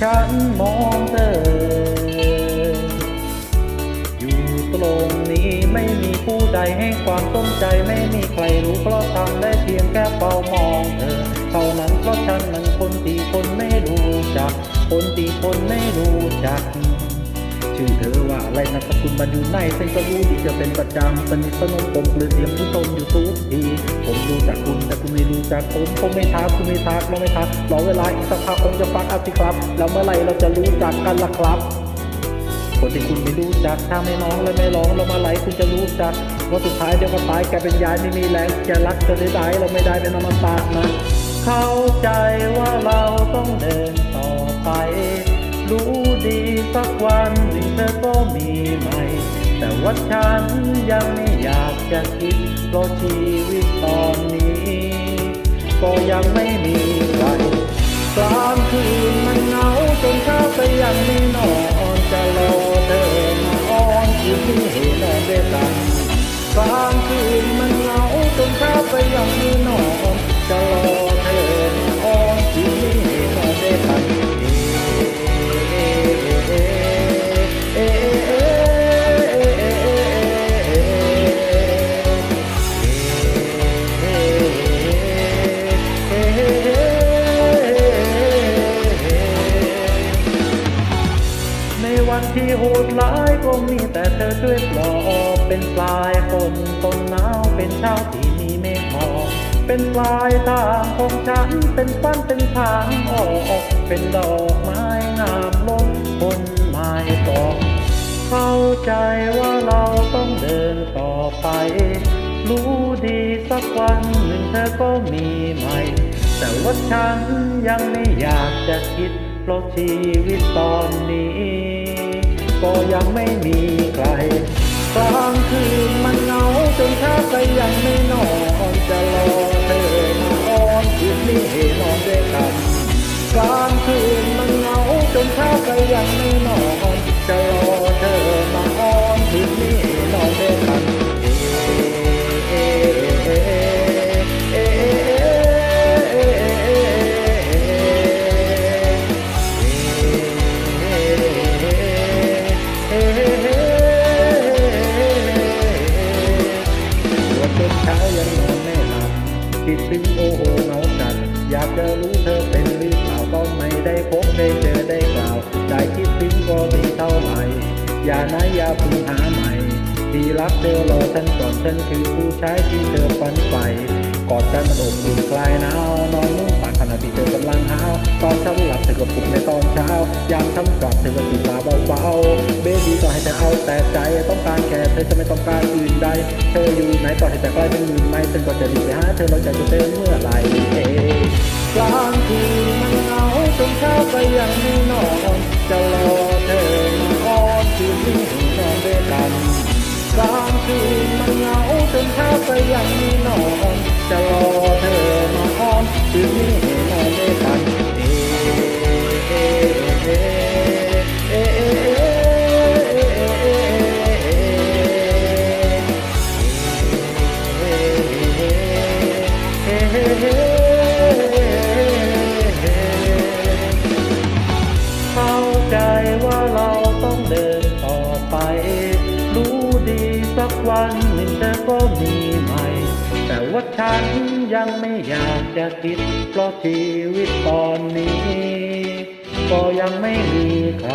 ฉันมองเธอ อยู่ตรงนี้ไม่มีผู้ใดให้ความสนใจไม่มีใครรู้เพราะทำได้เพียงแค่เฝ้ามองเธอ เท่านั้นเพราะฉันมันคนที่คนไม่รู้จัก คนที่คนไม่รู้จักชื่อเธอว่าอะไรนะสกุลมันอยู่ในเส้นก็รู้ดีจะเป็นประจำสนิทสนมผมกลืนเสียงผู้ชมอยู่ทุกทีผมรู้จักคุณ แต่คุณไม่รู้จักผมผมไม่ทักคุณไม่ทักเราไม่ทักรอเวลาอีกสักพักคงจะฟังอาสิครับ แล้วเมื่อไหรเราจะรู้จักกันล่ะครับคนที่คุณไม่รู้จักถ้าไม่น้องและไม่ร้องแล้วเมื่อไหรคุณจะรู้จักว่าสุดท้ายเดี๋ยวก็ตายแกเป็นยายไม่มีแรงจะรักจะได้ได้เราไม่ได้เป็นอมตะนะเข้าใจว่าเราต้องเดินต่อไป รู้ดีสักวันหนึ่งเธอก็มีใหม่ แต่ว่าฉันยังไม่อยากจะคิดเพราะชีวิตตอนนี้ ก็ยังไม่มีใครกลางคืน ที่โหดร้ายก็มีแต่เธอช่วยปลอบเป็นปลายฝนต้นหนาวเป็นเช้าที่มีเมฆหมอกเป็นปลายทางของฉันเป็นฝันเป็นทางออกเป็นดอกไม้งามล้นคนไม้ตอกเข้าใจว่าเราต้องเดินต่อไป รู้ดีสักวันหนึ่งเธอก็มีใหม่ แต่ว่าฉันยังไม่อยากจะคิดเพราะชีวิตตอนนี้ ก็ยังไม่มีใครกลางคืนมันเหงาจนแทบจะยังไม่นอนจะรอเธอมาอ้อนคืนนี้ให้นอนด้วยกันกลางคืนมันเหงาจนแทบจะยังไม่นอน คิดถึงโอ้โหเหงาจัดอยากจะรู้เธอเป็นหรือเปล่าก็ไม่ได้พบได้เจอได้กล่าวได้คิดถึงก็มีเท่าไหร่อย่านะอย่าพึ่งหาใหม่ที่รักเธอรอฉันก่อนฉันคือผู้ชายที่เธอฝันใฝ่ กอดกันมันอบอุ่นคลายหนาวนอนนุ่งปากขณะที่เธอกำลังหาวตอนฉันหลับเธอก็ปลุกในตอนเช้ายามฉันกลับเธอก็จีบลาเบาๆเบบี้ก็ให้เธอเอาแต่ใจต้องการแค่เธอจะไม่ต้องการอื่นใด เธออยู่ไหนก็ให้แต่ใกล้เป็นหมื่นไม้ฉันก็จะรีบไปหาเธอเราจะจะเจอเมื่อไหร่เอกลางคืนมันเหงาจนเช้าก็ยังไม่นอนจะรอเธอมาอ้อนคืนนี้นอนด้วยกันกลางคืนมันเหงาจนเช้าก็ยังไม่ เข้าใจว่าเราต้องเดินต่อไป รู้ดีสักวันหนึ่งเธอก็มีใหม่ แต่ว่าฉันยังไม่อยากจะคิด เพราะชีวิตตอนนี้ ก็ยังไม่มีใคร